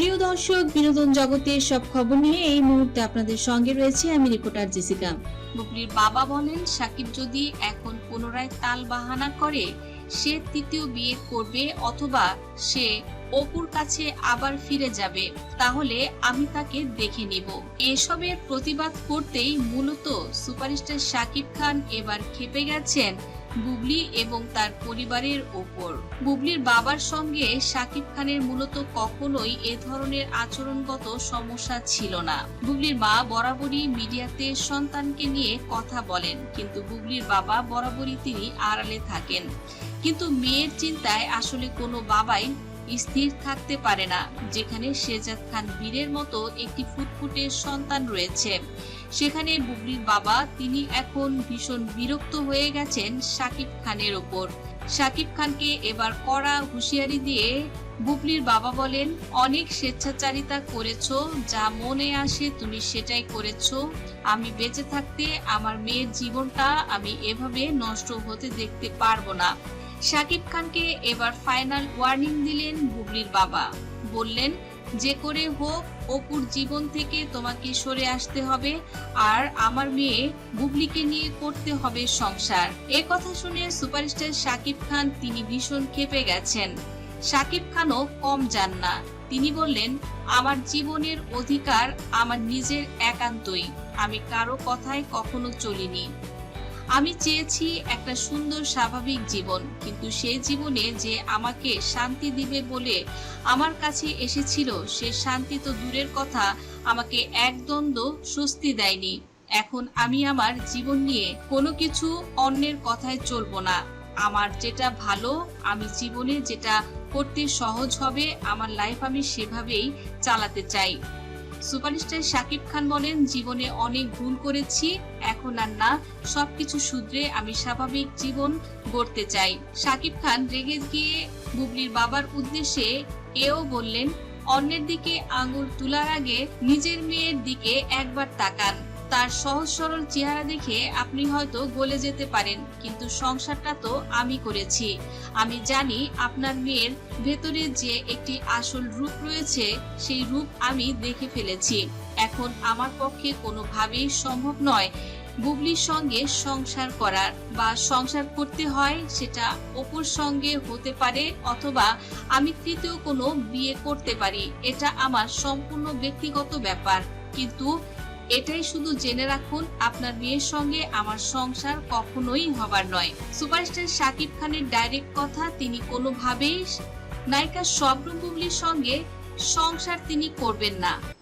প্রিয় দর্শক, বিনোদন জগতের সব খবর নিয়ে এই মুহূর্তে আপনাদের সঙ্গে রয়েছে আমি রিপোর্টার জেসিকা। বুবলির বাবা বলেন, সাকিব যদি এখন পুনরায় তাল বাহানা করে, সে তৃতীয় বিয়ে করবে অথবা সে অপুর কাছে আবার ফিরে যাবে, তাহলে আমি তাকে দেখে নিব। এসবের প্রতিবাদ করতেই মূলত সুপারস্টার সাকিব খান এবার খেপে গেছেন বুবলি এবং তার পরিবারের ওপর। বুবলির বাবার সঙ্গে সাকিব খানের মূলত কখনোই এ ধরনের আচরণগত সমস্যা ছিল না। বুবলির মা বরাবরই মিডিয়াতে সন্তানকে নিয়ে কথা বলেন, কিন্তু বুবলির বাবা বরাবরই তিনি আড়ালে থাকেন। কিন্তু মেয়ের চিন্তায় আসলে কোনো বাবাই স্থির থাকতে পারে না, যেখানে শেজাদ খান বীরের মতো একটি ফুটফুটে সন্তান রয়েছে। সেখানে বুবলির বাবা তিনি এখন ভীষণ বিরক্ত হয়ে গেছেন সাকিব খানের ওপর। সাকিব খানকে এবার কড়া হুঁশিয়ারি দিয়ে বুবলির বাবা বলেন, অনেক স্বেচ্ছাচারিতা করেছ, যা মনে আসে তুমি সেটাই করেছ। আমি বেঁচে থাকতে আমার মেয়ের জীবনটা আমি এভাবে নষ্ট হতে দেখতে পারব না। সাকিব খানকে এবার ফাইনাল ওয়ার্নিং দিলেন বুবলির বাবা। বললেন যে করে হোক, অপুর জীবন থেকে তোমাকে সরে আসতে হবে। আর আমার মেয়ে বুবলিকে নিয়ে করতে হবে সংসার। এ কথা শুনে সুপারস্টার সাকিব খান তিনি ভীষণ ক্ষেপে গেছেন। সাকিব খানও কম যান না। তিনি বললেন, আমার জীবনের অধিকার আমার নিজের একান্তই। আমি কারও কথায় কখনো চলিনি। আমি চেয়েছি একটা সুন্দর, স্বাভাবিক জীবন, কিন্তু সে জীবনে যে আমাকে শান্তি দিবে বলে আমার কাছে এসেছিল, সে শান্তি তো দূরের কথা, আমাকে একদ্বন্দ্ব স্বস্তি দেয়নি। এখন আমি আমার জীবন নিয়ে কোনো কিছু অন্যের কথায় চলবো না। আমার যেটা ভালো, আমি জীবনে যেটা করতে সহজ হবে, আমার লাইফ আমি সেভাবেই চালাতে চাই। সুপারস্টার শাকিব খান বলেন, জীবনে অনেক ভুল করেছি, এখন আর না। সবকিছু শুধরে আমি স্বাভাবিক জীবন গড়তে চাই। শাকিব খান রেগে গিয়ে বুবলির বাবার উদ্দেশ্যে এও বললেন, অন্যের দিকে আঙুল তোলার আগে নিজের মেয়ের দিকে একবার তাকান। তার সহজ সরল চেহারা দেখে আপনি হয়তো গলে যেতে পারেন, কিন্তু সংসারটা তো আমি করেছি। আমি জানি আপনার মেয়ের ভেতরে যে একটি আসল রূপ রয়েছে, সেই রূপ আমি দেখে ফেলেছি। এখন আমার পক্ষে কোনোভাবেই সম্ভব নয় বুবলির সঙ্গে সংসার করার, বা সংসার করতে হয় সেটা অপুর সঙ্গে হতে পারে, অথবা আমি তৃতীয় কোনো বিয়ে করতে পারি, এটা আমার সম্পূর্ণ ব্যক্তিগত ব্যাপার। কিন্তু এটাই শুধু জেনে রাখুন, আপনার মেয়ের সঙ্গে আমার সংসার কখনোই হবার নয়। সুপারস্টার শাকিব খানের ডাইরেক্ট কথা তিনি কোনোভাবেই, নায়িকা বুবলির সঙ্গে সংসার তিনি করবেন না।